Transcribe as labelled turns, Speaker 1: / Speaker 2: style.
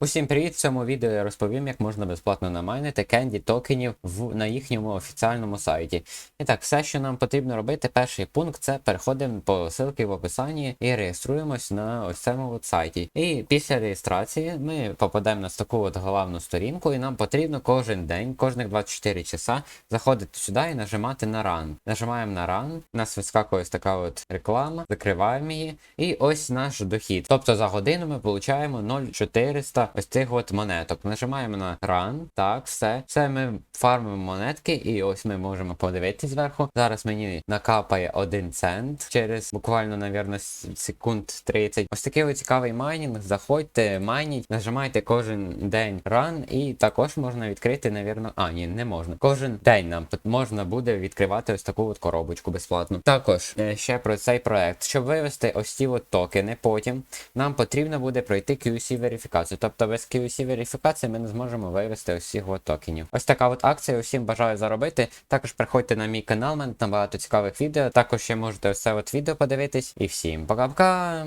Speaker 1: Усім привіт! В цьому відео я розповім, як можна безплатно намайнити кенді токенів в, на їхньому офіціальному сайті. І так, все, що нам потрібно робити, перший пункт це переходимо по ссылці в описанні і реєструємось на ось цьому от сайті. І після реєстрації ми попадемо на таку от головну сторінку, і нам потрібно кожен день, кожних 24 часа заходити сюди і нажимати на Run. Нажимаємо на Run, у нас вискакує ось така от реклама, закриваємо її, і ось наш дохід. Тобто за годину ми получаємо 0,400 ось цих от монеток. Нажимаємо на Run, так, все. Все ми фармимо монетки, і ось ми можемо подивитися зверху. Зараз мені накапає 1 цент через буквально, навірно, секунд 30. Ось такий ось цікавий майнінг. Заходьте, майніть, нажимайте кожен день Run, і також можна відкрити, навірно. А, ні, не можна. Кожен день нам можна буде відкривати ось таку от коробочку безплатно. Також е, ще про цей проект. Щоб вивести ось ці от токени потім, нам потрібно буде пройти QC верифікацію. Тобто без QC верифікації ми не зможемо вивести усіх от токенів. Ось така от акція. Усім бажаю заробити. Також приходьте на мій канал, мене там багато цікавих відео. Також ще можете все от відео подивитись. І всім пока-пока!